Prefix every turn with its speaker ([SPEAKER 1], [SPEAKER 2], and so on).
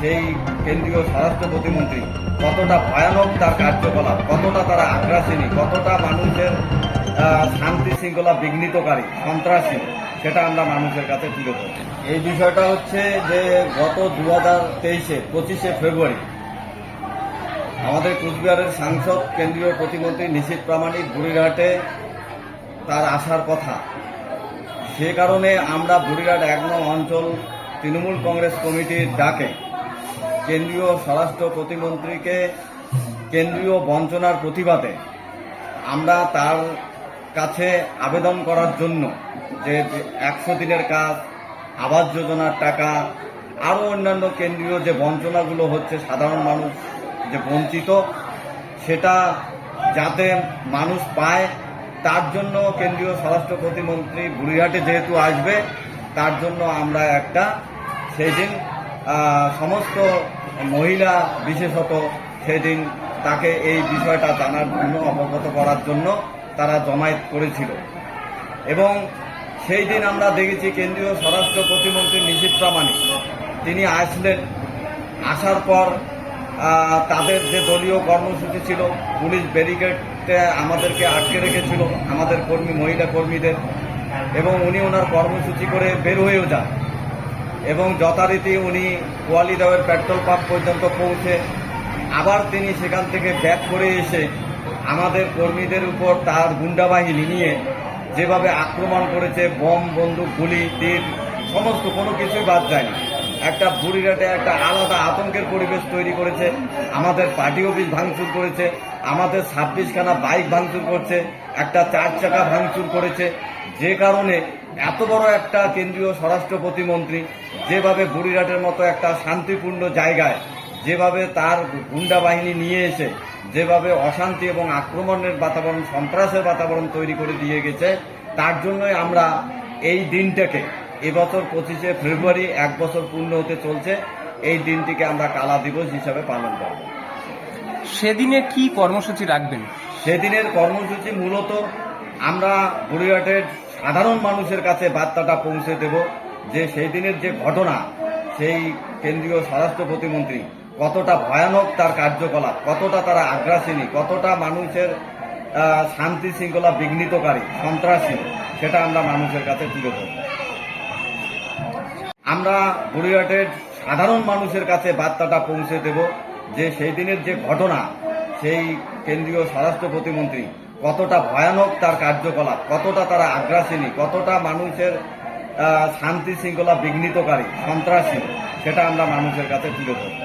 [SPEAKER 1] সেই কেন্দ্রীয় স্বরাষ্ট্র প্রতিমন্ত্রী, কতটা ভয়ানক তার কার্যকলাপ, কতটা তারা আগ্রাসিনী, কতটা মানুষের শান্তি শৃঙ্খলা বিঘ্নিতকারী, সন্ত্রাসী, সেটা আমরা মানুষের কাছে তুলে ধরি এই বিষয়টা হচ্ছে যে গত দু হাজার তেইশে, পঁচিশে ফেব্রুয়ারি, আমাদের কুচবিহারের সাংসদ, কেন্দ্রীয় প্রতিমন্ত্রী নিশীত প্রামাণিক বুড়িরহাটে তার আসার কথা। সে কারণে আমরা বুড়িরহাট এক অঞ্চল তৃণমূল কংগ্রেস কমিটির ডাকে কেন্দ্রীয় স্বরাষ্ট্র প্রতিমন্ত্রীকে কেন্দ্রীয় বঞ্চনার প্রতিবাদে আমরা তার কাছে আবেদন করার জন্য যে একশো দিনের কাজ, আবাস যোজনার টাকা, আরও অন্যান্য কেন্দ্রীয় যে বঞ্চনাগুলো হচ্ছে, সাধারণ মানুষ যে বঞ্চিত, সেটা যাতে মানুষ পায়, তার জন্য কেন্দ্রীয় স্বরাষ্ট্র প্রতিমন্ত্রী বুড়িহাটে যেহেতু আসবে, তার জন্য আমরা একটা সেই দিন সমস্ত মহিলা বিশেষত সেদিন তাকে এই বিষয়টা জানার জন্য, অবগত করার জন্য তারা জমায়েত করেছিল। এবং সেই দিন আমরা দেখেছি কেন্দ্রীয় স্বরাষ্ট্র প্রতিমন্ত্রী নিশীত প্রামাণিক। তিনি আসলেন। আসার পর তাদের যে দলীয় কর্মসূচি ছিল, পুলিশ ব্যারিকেডে আমাদেরকে আটকে রেখেছিল, আমাদের কর্মী, মহিলা কর্মীদের। এবং উনি ওনার কর্মসূচি করে বের হয়েও যান। এবং যথারীতি উনি কোয়ালিদাওয়ের পেট্রোল পাম্প পর্যন্ত পৌঁছে আবার তিনি সেখান থেকে ব্যাক করে এসে আমাদের কর্মীদের উপর তার গুন্ডা বাহিনী নিয়ে যেভাবে আক্রমণ করেছে, বম, বন্দুক, গুলি, তীর, সমস্ত কোনো কিছুই বাদ যায়নি একটা বুড়িঘাটে একটা আলাদা আতঙ্কের পরিবেশ তৈরি করেছে, আমাদের পার্টি অফিস ভাঙচুর করেছে, আমাদের ছাব্বিশখানা বাইক ভাঙচুর করছে, একটা চার চাকা ভাঙচুর করেছে। যে কারণে এত বড় একটা কেন্দ্রীয় স্বরাষ্ট্র প্রতিমন্ত্রী যেভাবে বুড়িঘাটের মতো একটা শান্তিপূর্ণ জায়গায় যেভাবে তার গুন্ডা বাহিনী নিয়ে এসে যেভাবে অশান্তি এবং আক্রমণের বাতাবরণ সন্ত্রাসের বাতাবরণ তৈরি করে দিয়ে গেছে তার জন্যই আমরা এই দিনটাকে এবছর পঁচিশে ফেব্রুয়ারি এক বছর পূর্ণ হতে চলছে এই দিনটিকে আমরা কালা দিবস হিসাবে পালন করব।
[SPEAKER 2] সেদিনে কি কর্মসূচি রাখবেন?
[SPEAKER 1] সেদিনের কর্মসূচি মূলত আমরা বুড়িঘাটের সাধারণ মানুষের কাছে বার্তাটা পৌঁছে দেব যে সেই দিনের যে ঘটনা, সেই কেন্দ্রীয় স্বরাষ্ট্র প্রতিমন্ত্রী কতটা ভয়ানক তার কার্যকলাপ, কতটা তারা আগ্রাসিনী, কতটা মানুষের শান্তি শৃঙ্খলা বিঘ্নিতকারী, সন্ত্রাসী, সেটা আমরা মানুষের কাছে তুলে ধরব। আমরা বুড়িঘাটের সাধারণ মানুষের কাছে বার্তাটা পৌঁছে দেব যে সেই দিনের যে ঘটনা সেই কেন্দ্রীয় স্বরাষ্ট্র প্রতিমন্ত্রী কতটা ভয়ানক তার কার্যকলাপ, কতটা তারা আগ্রাসিনী, কতটা মানুষের শান্তি শৃঙ্খলা বিঘ্নিতকারী, সন্ত্রাসী, সেটা আমরা মানুষের কাছে তুলে ধরব।